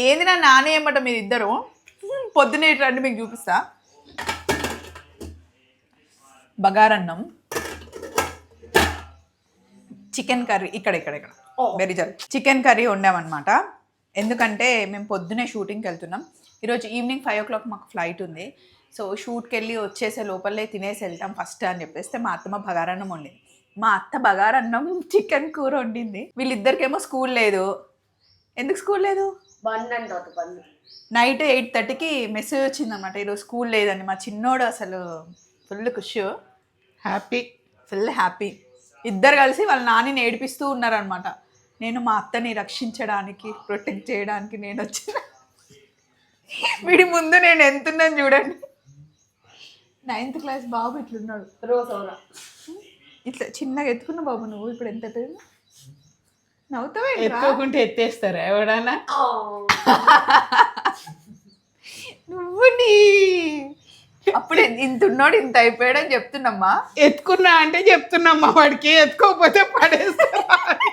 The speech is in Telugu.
ఏది నా నానే ఏమట మీరు ఇద్దరు? పొద్దునే రండి మీకు చూపిస్తా. బగారన్నం. చికెన్ కర్రీ ఇక్కడ ఇక్కడ ఇక్కడ. వెరీ జల్ చికెన్ కర్రీ వండామన్నమాట. ఎందుకంటే మేము పొద్దునే షూటింగ్కి వెళ్తున్నాం. ఈరోజు ఈవినింగ్ ఫైవ్ ఓ క్లాక్ మాకు ఫ్లైట్ ఉంది. సో షూట్కి వెళ్ళి వచ్చేసే లోపలే తినేసి వెళ్తాం ఫస్ట్ అని చెప్పేస్తే మా అత్తమ్మ బగారన్నం వండింది. మా అత్త బగారన్నం చికెన్ కూర వండింది. వీళ్ళిద్దరికేమో స్కూల్ లేదు. ఎందుకు స్కూల్ లేదు? నైట్ ఎయిట్ థర్టీకి మెసేజ్ వచ్చిందన్నమాట. ఈరోజు స్కూల్ లేదని. మా చిన్నోడు అసలు ఫుల్ ఖుషి. హ్యాపీ. Full happy. ఇద్దరు కలిసి వాళ్ళ నాన్నని ఏడిపిస్తూ ఉన్నారనమాట నేను మా అత్తని రక్షించడానికి ప్రొటెక్ట్ చేయడానికి నేను వచ్చిన. వీడి ముందు నేను ఎంతున్నాను చూడండి. నైన్త్ క్లాస్ బాబు ఇట్లున్నాడు. రోజోరా ఇట్లా చిన్నగా ఎత్తుకున్న బాబు నువ్వు ఇప్పుడు ఎంత పెద్ద నవ్వుతావే ఎత్తుకోకుంటే ఎత్తేస్తారా ఎవడన్నా? నువ్వు నీ అప్పుడు ఇంత ఉన్నాడు ఇంత అయిపోయాడని చెప్తున్నమ్మా. ఎత్తుకున్నా అంటే చెప్తున్నామ్మా వాడికి ఎత్తుకోకపోతే పడేస్తారా? అని.